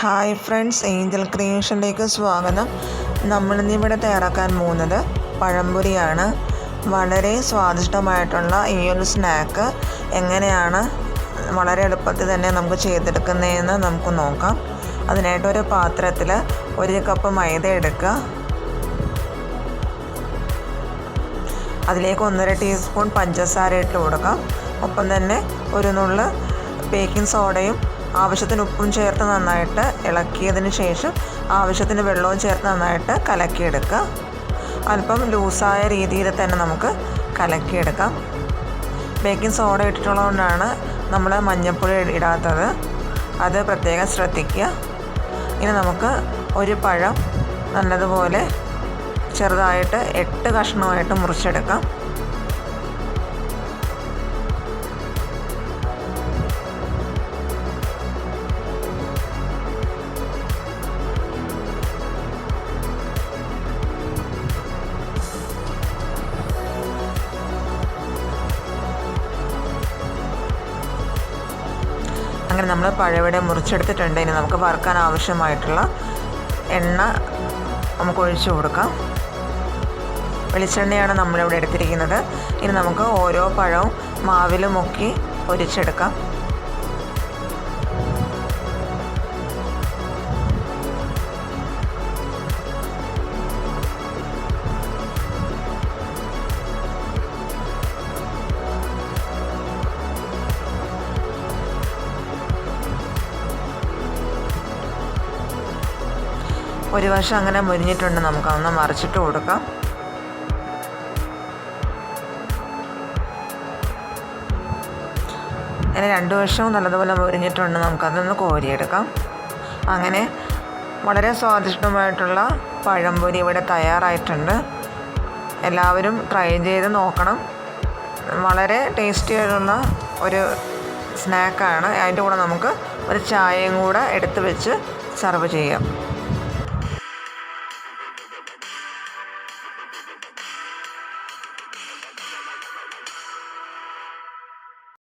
Hi friends Angel ക്രിയേഷനിലേക്ക് സ്വാഗതം. നമ്മളിന്നിവിടെ തയ്യാറാക്കാൻ പോകുന്നത് പഴംപൊരിയാണ്. വളരെ സ്വാദിഷ്ടമായിട്ടുള്ള ഈ ഒരു സ്നാക്ക് എങ്ങനെയാണ് വളരെ എളുപ്പത്തിൽ തന്നെ നമുക്ക് ചെയ്തെടുക്കുന്നതെന്ന് നമുക്ക് നോക്കാം. അതിനായിട്ട് ഒരു പാത്രത്തിൽ ഒരു കപ്പ് മൈദ എടുക്കുക. അതിലേക്ക് ഒന്നര ടീസ്പൂൺ പഞ്ചസാര ഇട്ട് കൊടുക്കാം. ഒപ്പം തന്നെ ഒരു നുള്ള് ബേക്കിംഗ് സോഡയും ആവശ്യത്തിന് ഉപ്പും ചേർത്ത് നന്നായിട്ട് ഇളക്കിയതിന് ശേഷം ആവശ്യത്തിന് വെള്ളവും ചേർത്ത് നന്നായിട്ട് കലക്കിയെടുക്കുക അല്പം ലൂസായ രീതിയിൽ തന്നെ നമുക്ക് കലക്കിയെടുക്കാം. ബേക്കിംഗ് സോഡ ഇട്ടിട്ടുള്ളതുകൊണ്ടാണ് നമ്മൾ മഞ്ഞൾപ്പൊടി ഇടാത്തത്. അത് പ്രത്യേകം ശ്രദ്ധിക്കുക. ഇനി നമുക്ക് ഒരു പഴം നല്ലതുപോലെ ചെറുതായിട്ട് എട്ട് കഷ്ണമായിട്ട് മുറിച്ചെടുക്കാം. അങ്ങനെ നമ്മൾ പഴവിടെ മുറിച്ചെടുത്തിട്ടുണ്ട്. ഇനി നമുക്ക് വറുക്കാൻ ആവശ്യമായിട്ടുള്ള എണ്ണ നമുക്ക് ഒഴിച്ചു കൊടുക്കാം. വെളിച്ചെണ്ണയാണ് നമ്മളിവിടെ എടുത്തിരിക്കുന്നത്. ഇനി നമുക്ക് ഓരോ പഴവും മാവിൽ മുക്കി പൊരിച്ചെടുക്കാം. ഒരു വശം അങ്ങനെ മുരിഞ്ഞിട്ടുണ്ട്. നമുക്ക് അതൊന്ന് മറിച്ചിട്ട് കൊടുക്കാം. അങ്ങനെ രണ്ട് വശവും നല്ലതുപോലെ മുരിഞ്ഞിട്ടുണ്ട്. നമുക്കതൊന്ന് കോരിയെടുക്കാം. അങ്ങനെ വളരെ സ്വാദിഷ്ടമായിട്ടുള്ള പഴംപൊരി ഇവിടെ തയ്യാറായിട്ടുണ്ട്. എല്ലാവരും ട്രൈ ചെയ്ത് നോക്കണം. വളരെ ടേസ്റ്റി ആയിട്ടുള്ള ഒരു സ്നാക്കാണ് അതിന്റെ കൂടെ നമുക്ക് ഒരു ചായയും കൂടെ എടുത്ത് വെച്ച് സെർവ് ചെയ്യാം.